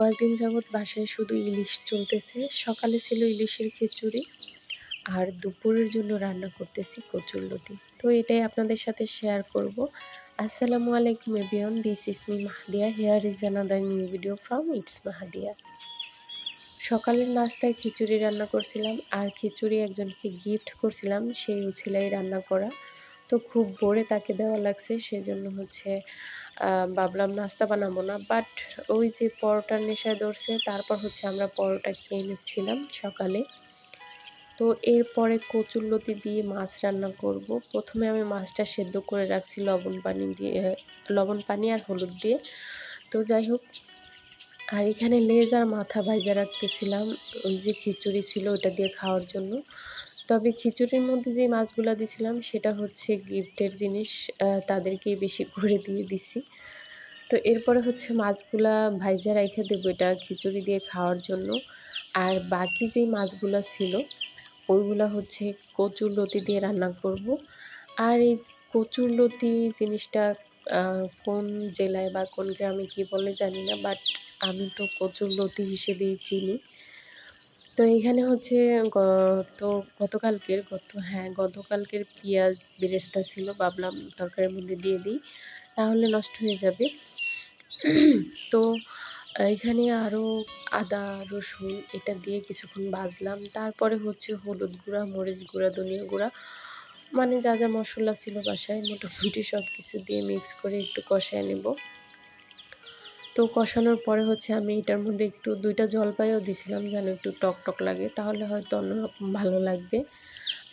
কয়েকদিন যাবৎ বাসায় শুধু ইলিশ চলতেছে। সকালে ছিল ইলিশের খিচুড়ি আর দুপুরের জন্য রান্না করতেছি কচুরলতি তো এটাই আপনাদের সাথে শেয়ার করব। আসসালামু আলাইকুম everyone this is me Mahadiya here is another new video from it's Mahadiya সকালের নাস্তায় খিচুড়ি রান্না করছিলাম আর খিচুড়ি একজনকে গিফট করছিলাম, সেই উছিলাই রান্না করা। তো খুব ভোরে তাকে দেওয়া লাগছে, সেজন্য হচ্ছে ভাবলাম নাস্তা বানাবো না বাট ওই যে পরোটার নেশায় ধরছে, তারপর হচ্ছে আমরা পরোটা খেয়ে নিচ্ছিলাম সকালে। তো এরপরে কচুরলতি দিয়ে মাছ রান্না করব। প্রথমে আমি মাছটা সেদ্ধ করে রাখছি লবণ পানি দিয়ে লবণ পানি আর হলুদ দিয়ে। তো যাই হোক, আর এখানে লেজ আর মাথা ভাইজা রাখতেছিলাম, ওই যে খিচুড়ি ছিল ওটা দিয়ে খাওয়ার জন্য। তবে খিচুড়ির মধ্যে যে মাছগুলো দিছিলাম, সেটা হচ্ছে গিফটের জিনিস তাদেরকেই বেশি করে দিয়ে দিছি। তো এরপরে হচ্ছে মাছগুলা ভাইজা রেখে দেবো এটা খিচুড়ি দিয়ে খাওয়ার জন্য। আর বাকি যেই মাছগুলো ছিল, ওইগুলো হচ্ছে কচুর লতি দিয়ে রান্না করব। আর এই কচুর লতি জিনিসটা কোন জেলায় বা কোন গ্রামে কি বলে জানি না, বাট আমি তো কচুর লতি হিসেবেই চিনি। তো এইখানে হচ্ছে গত, গতকালকের, গত হ্যাঁ গতকালকের পেঁয়াজ বেরেস্তা ছিল, ভাবলাম তরকারির মধ্যে দিয়ে দিই, তাহলে নষ্ট হয়ে যাবে। তো এখানে আরও আদা, রসুন এটা দিয়ে কিছুক্ষণ ভাজলাম, তারপরে হচ্ছে হলুদ গুঁড়া, মরিচ গুঁড়া, ধনিয়া গুঁড়া মানে যা যা মশলা ছিল বাসায়, মোটামুটি সব কিছু দিয়ে মিক্স করে একটু কষায় নেব। তো কষানোর পরে হচ্ছে আমি এটার মধ্যে একটু দুইটা জলপাইও দিছিলাম যেন একটু টক টক লাগে, তাহলে হয়তো অন্যরকম ভালো লাগবে।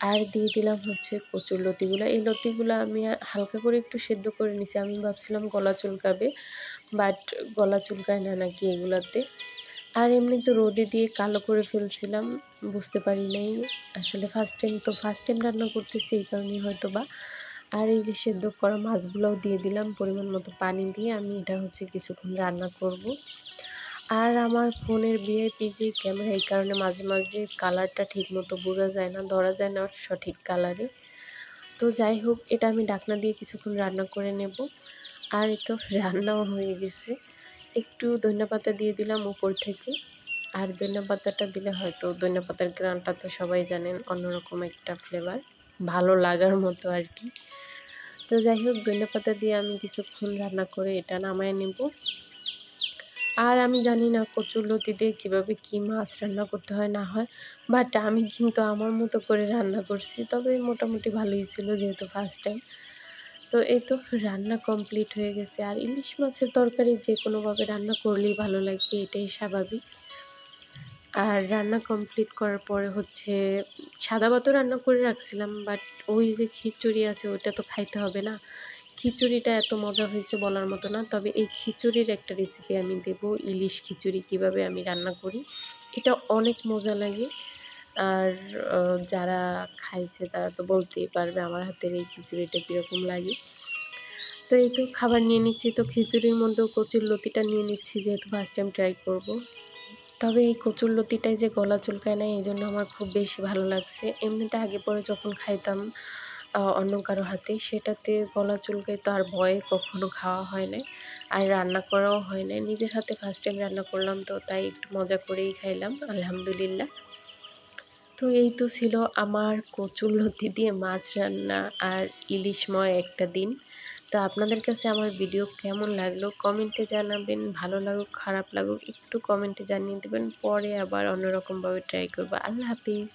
আর দিয়ে দিলাম হচ্ছে কচুর লতিগুলো। এই লতিগুলো আমি হালকা করে একটু সেদ্ধ করে নিছি। আমি ভাবছিলাম গলা চুলকাবে, বাট গলা চুলকায় না নাকি এগুলাতে। আর এমনি তো রোদে দিয়ে কালো করে ফেলছিলাম, বুঝতে পারি নাই। আসলে ফার্স্ট টাইম তো ফার্স্ট টাইম রান্না করতেছি, এই কারণেই হয়তো বা আর এই যে সেদ্ধ করা মাছগুলোও দিয়ে দিলাম পরিমাণ মতো পানি দিয়ে আমি এটা হচ্ছে কিছুক্ষণ রান্না করব। আর আমার ফোনের ভিআইপি যে ক্যামেরা, এই কারণে মাঝে মাঝে কালারটা ঠিক মতো বোঝা যায় না, ধরা যায় না সঠিক কালারে। তো যাই হোক, এটা আমি ডাকনা দিয়ে কিছুক্ষণ রান্না করে নেব। আর তো রান্নাও হয়ে গেছে। একটু ধনিয়া পাতা দিয়ে দিলাম উপর থেকে। আর ধনিয়া পাতাটা দিলে হয়তো ধনিয়া পাতার গ্রানটা তো সবাই জানেন, অন্যরকম একটা ফ্লেভার ভালো লাগার মতো আর কি তো যাই হোক ধনিয়া পাতা দিয়ে আমি কিছুক্ষণ রান্না করে এটা নামায় নেব। আর আমি জানি না কচুর লতি দিয়ে কীভাবে কী মাছ রান্না করতে হয়, না হয় বাট আমি কিন্তু আমার মতো করে রান্না করছি, তবে মোটামুটি ভালোই ছিল যেহেতু ফার্স্ট টাইম তো এই তো রান্না কমপ্লিট হয়ে গেছে। আর ইলিশ মাছের তরকারি যে কোনোভাবে রান্না করলেই ভালো লাগে, এটাই স্বাভাবিক। আর রান্না কমপ্লিট করার পরে হচ্ছে সাদা ভাতও রান্না করে রাখছিলাম বাট ওই যে খিচুড়ি আছে ওইটা তো খাইতে হবে না। খিচুড়িটা এত মজা হয়েছে বলার মতো না, তবে এই খিচুড়ির একটা রেসিপি আমি দেব, ইলিশ খিচুড়ি কীভাবে আমি রান্না করি, এটা অনেক মজা লাগে। আর যারা খাইছে তারা তো বলতেই পারবে আমার হাতের এই খিচুড়িটা কীরকম লাগে। তো এই তো খাবার নিয়ে নিচ্ছি, তো খিচুড়ির মধ্যেও কচুর লতিটা নিয়ে নিচ্ছি, যেহেতু ফার্স্ট টাইম ট্রাই করব। তবে এই কচুর লতিটাই যে গলা চুলকায় না এই জন্য আমার খুব বেশি ভালো লাগছে। এমনিতে আগে পরে যখন খাইতাম অন্য কারও হাতে, সেটাতে গলা চুলকায় তো আর ভয়ে কখনো খাওয়া হয় নাই। আর রান্না করাও হয় নাই। নিজের হাতে ফার্স্ট টাইম রান্না করলাম তো, তাই একটু মজা করেই খাইলাম, আলহামদুলিল্লাহ। তো এই তো ছিল আমার কচুর লতি দিয়ে মাছ রান্না আর ইলিশময় একটা দিন। তো আপনাদের কাছে আমার ভিডিও কেমন লাগল? কমেন্টে জানাবেন, ভালো লাগুক, খারাপ লাগুক, একটু কমেন্টে জানিয়ে দেবেন, পরে আবার অন্যরকমভাবে ট্রাই করব। আল্লাহ হাফিজ।